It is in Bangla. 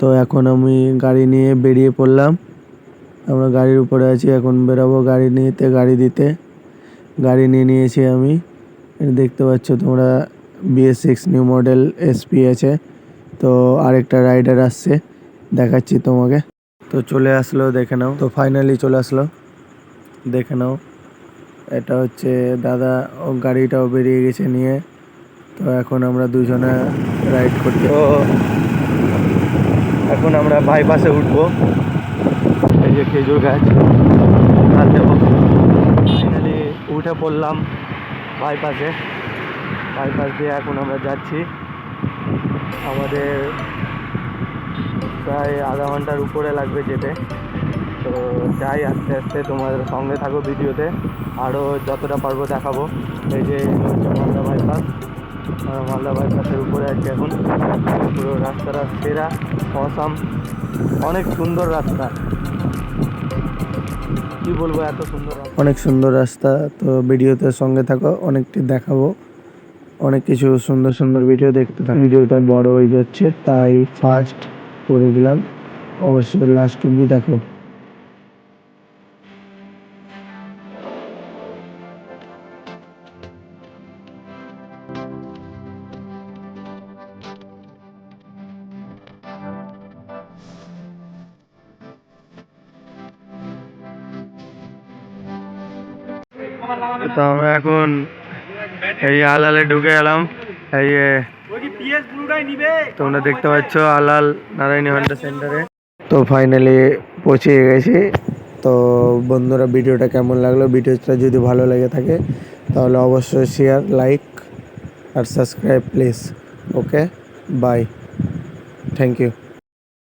তো এখন আমি গাড়ি নিয়ে বেরিয়ে পড়লাম। আমরা গাড়ির উপরে আছি, এখন বেরোবো গাড়ি নিতে, গাড়ি দিতে। গাড়ি নিয়ে নিয়েছি আমি। দেখতে পাচ্ছ তোমরা BS six new model SP আছে। তো আরেকটা রাইডার আসছে, দেখাচ্ছি তোমাকে। তো চলে আসলো, দেখে নাও। তো ফাইনালি চলে আসলো, দেখে নাও। এটা হচ্ছে দাদা, ও গাড়িটাও বেরিয়ে গেছে নিয়ে। তো এখন আমরা দুজনে রাইড করতে এখন আমরা বাইপাসে উঠবো। এই যে খেজুর গাছ। দেবো ফাইনালি উঠে পড়লাম বাইপাসে বাইপাস দিয়ে এখন আমরা যাচ্ছি। আমাদের প্রায় আধা ঘণ্টার উপরে লাগবে যেতে। তো যাই, আস্তে আস্তে তোমাদের সঙ্গে থাকো ভিডিওতে। আরও যতটা পারব দেখাবো। এই যে বাইপাস মালদা বাইপাসের উপরে আছি এখন। পুরো রাস্তাটা সেরা অসাম অনেক সুন্দর রাস্তা। কি বলব এত সুন্দর অনেক সুন্দর রাস্তা তো ভিডিওতে সঙ্গে থাকো অনেকটি দেখাবো। অনেক কিছু সুন্দর সুন্দর ভিডিও দেখতে থাকো। ভিডিওটা বড় হয়ে যাচ্ছে তাই ফার্স্ট করে দিলাম। অবশ্যই লাস্ট অব্দি দেখো। তো আমরা এখন এই আলালে ঢুকে গেলাম। এই তোমরা দেখতে পাচ্ছ আলাল নারায়ণী হন্ডা সেন্টারে তো ফাইনালি পৌঁছে গেছি। তো বন্ধুরা ভিডিওটা কেমন লাগল? ভিডিওটা যদি ভালো লেগে থাকে তাহলে অবশ্যই share like R subscribe please okay bye thank you